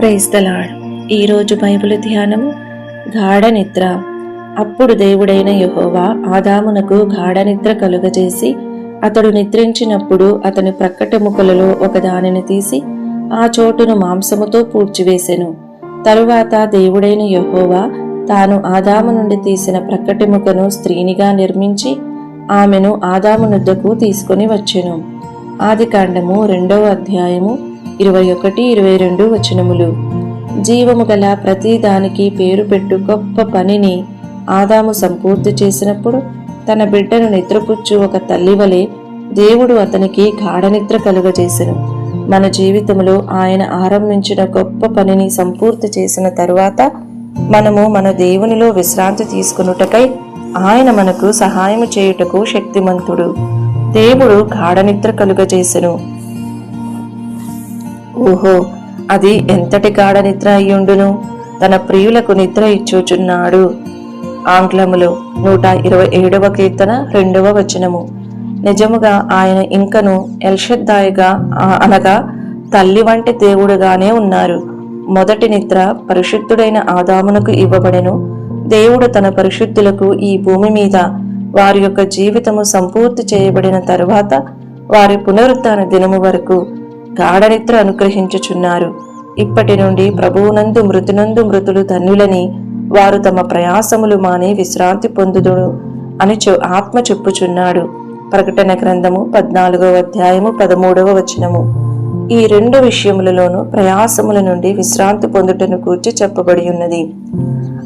Praise the Lord ఈరోజు Bible ధ్యానము గాఢ నిద్ర. అప్పుడు దేవుడైన యహోవా ఆదామునకు గాఢ నిద్ర కలుగజేసి అతడు నిద్రించినప్పుడు అతని ప్రక్కటెముకలలో ఒక దానిని తీసి ఆ చోటును మాంసముతో పూడ్చివేసెను. తరువాత దేవుడైన యహోవా తాను ఆదాము నుండి తీసిన ప్రక్కటి ముఖను స్త్రీనిగా నిర్మించి ఆమెను ఆదామునుద్దకు తీసుకుని తీసుకొని వచ్చెను. ఆది కాండము రెండవ అధ్యాయము ఇరవై ఒకటి ఇరవై రెండు వచనములు. జీవము గల ప్రతి దానికి పేరు పెట్టు గొప్ప పనిని ఆదాము సంపూర్తి చేసినప్పుడు తన బిడ్డను నిద్రపుచ్చు ఒక తల్లి వలె దేవుడు అతనికి గాఢనిద్ర కలుగజేసెను. మన జీవితంలో ఆయన ఆరంభించిన గొప్ప పనిని సంపూర్తి చేసిన తరువాత మనము మన దేవునిలో విశ్రాంతి తీసుకునుటకై ఆయన మనకు సహాయము చేయుటకు శక్తిమంతుడు. దేవుడు గాఢనిద్ర కలుగజేసెను. ఓహో అది ఎంతటి గాఢ నిద్ర అయ్యుండును? తన ప్రియులకు నిద్ర ఇచ్చుచున్నాడు. ఆంగ్లములో నూట ఇరవై ఏడవ కీర్తన రెండవ వచనము. నిజముగా ఆయన ఇంకను ఎల్షద్దాయిగా అనగా తల్లి వంటి దేవుడుగానే ఉన్నారు. మొదటి నిద్ర పరిశుద్ధుడైన ఆదామునకు ఇవ్వబడెను. దేవుడు తన పరిశుద్ధులకు ఈ భూమి మీద వారి యొక్క జీవితము సంపూర్తి చేయబడిన తరువాత వారి పునరుత్థాన దినము వరకు గాఢనిద్ర అనుగ్రహించుచున్నారు. ఇప్పటి నుండి ప్రభువునందు మృతునందు మృతులు ధన్యులని వారు తమ ప్రయాసములు మాని విశ్రాంతి పొందుదుడు అని ఆత్మ చెప్పుచున్నాడు. ప్రకటన గ్రంథము పద్నాలుగవ అధ్యాయము పదమూడవ వచనము. ఈ రెండు విషయములలోనూ ప్రయాసముల నుండి విశ్రాంతి పొందుటను కూర్చి చెప్పబడి ఉన్నది.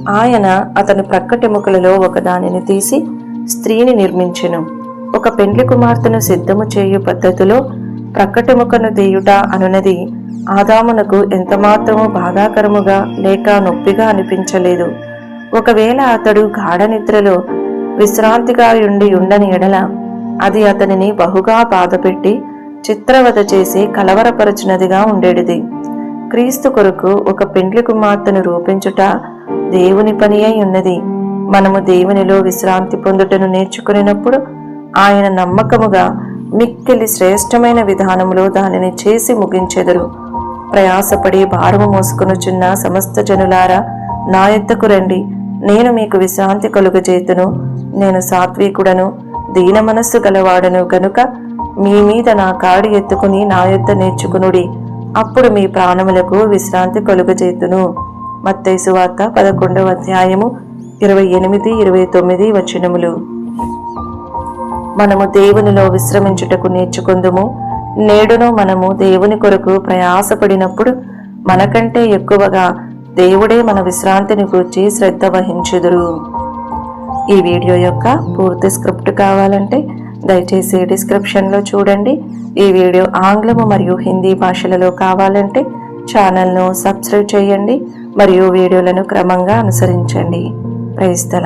ఆయన అతని ప్రక్కటెముకలలో ఒకదానిని తీసి స్త్రీని నిర్మించెను. ఒక పెండ్లి కుమార్తెను సిద్ధము చేయు పద్ధతిలో ప్రక్కటెముకను దేయుట అనునది ఆదామునకు ఎంతమాత్రము బాధాకరముగా లేక నొప్పిగా అనిపించలేదు. ఒకవేళ అతడు గాఢ నిద్రలో విశ్రాంతిగా ఉండి ఉండని ఎడల అది అతనిని బహుగా బాధపెట్టి చిత్రవత చేసి కలవరపరచినదిగా ఉండేటిది క్రీస్తు కొరకు ఒక పెండ్లి కుమార్తెను రూపించుట దేవుని పని అయి ఉన్నది. మనము దేవునిలో విశ్రాంతి పొందుటను నేర్చుకునేటప్పుడు ఆయన నమ్మకముగా మిక్కిలి శ్రేష్టమైన విధానములో దానిని చేసి ముగించెదరు. ప్రయాసపడి భారము మోసుకొనుచున్న సమస్త జనులారా నా ఎద్దకు రండి. నేను మీకు విశ్రాంతి కలుగజేతును నేను సాత్వికుడను దీన మనస్సు గలవాడను గనుక మీ మీద నా కాడి ఎత్తుకుని నా యొద్ద నేర్చుకునుడి. అప్పుడు మీ ప్రాణములకు విశ్రాంతి కలుగజేతును మత్తైసు వార్త పదకొండవ అధ్యాయము ఇరవై ఎనిమిది ఇరవై తొమ్మిది వచనములు. మనము దేవునిలో విశ్రమించుటకు నేర్చుకుందుము. నేడును మనము దేవుని కొరకు ప్రయాసపడినప్పుడు మనకంటే ఎక్కువగా దేవుడే మన విశ్రాంతిని గూర్చి శ్రద్ధ వహించుదురు. ఈ వీడియో యొక్క పూర్తి స్క్రిప్ట్ కావాలంటే దయచేసి డిస్క్రిప్షన్లో చూడండి. ఈ వీడియో ఆంగ్లము మరియు హిందీ భాషలలో కావాలంటే ఛానల్ను సబ్స్క్రైబ్ చేయండి. మరియు వీడియోలను క్రమంగా అనుసరించండి. Praise the